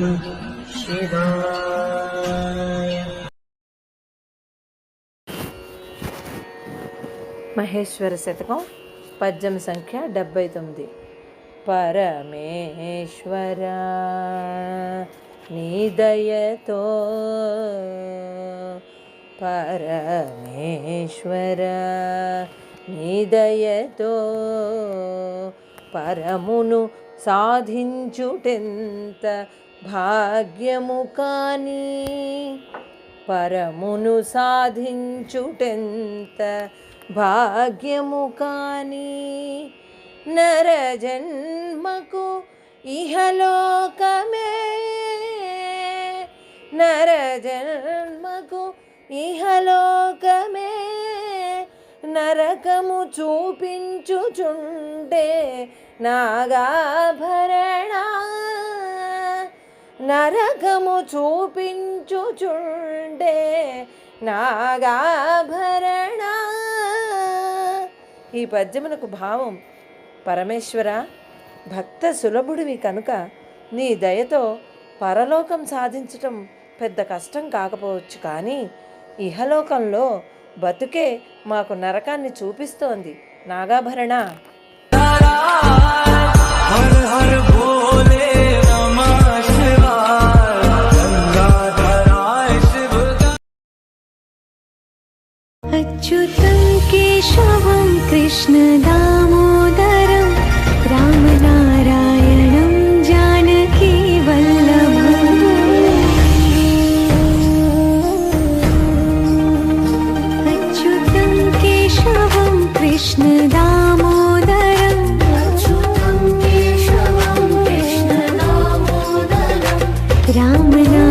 नमः शिवाय మహేశ్వర శతకం పద్యం సంఖ్య డెబ్బై తొమ్మిది పరమేశ్వర నీ దయతో పరమేశ్వర నీ దయతో పరమును సాధించుటెంత భాగ్యము కానీ పరమును సాధించుటెంత భాగ్యము కానీ నరజన్మకు ఇహలోకమే నరజన్మకు ఇహలోకమే నరకము చూపించుచుండే నాగాభరణ నరకము చూపించుచుండే నాగాభరణ. ఈ పద్యమునకు భావం పరమేశ్వర భక్త సులభుడివి కనుక నీ దయతో పరలోకం సాధించటం పెద్ద కష్టం కాకపోవచ్చు కానీ ఇహలోకంలో బతుకే మాకు నరకాన్ని చూపిస్తోంది నాగాభరణ. अच्युतं केशवं कृष्णदामोदरं रामनारायणं जानकी वल्लभम्। अच्युतं केशवं कृष्णदामोदरम् अव कृष्ण रामना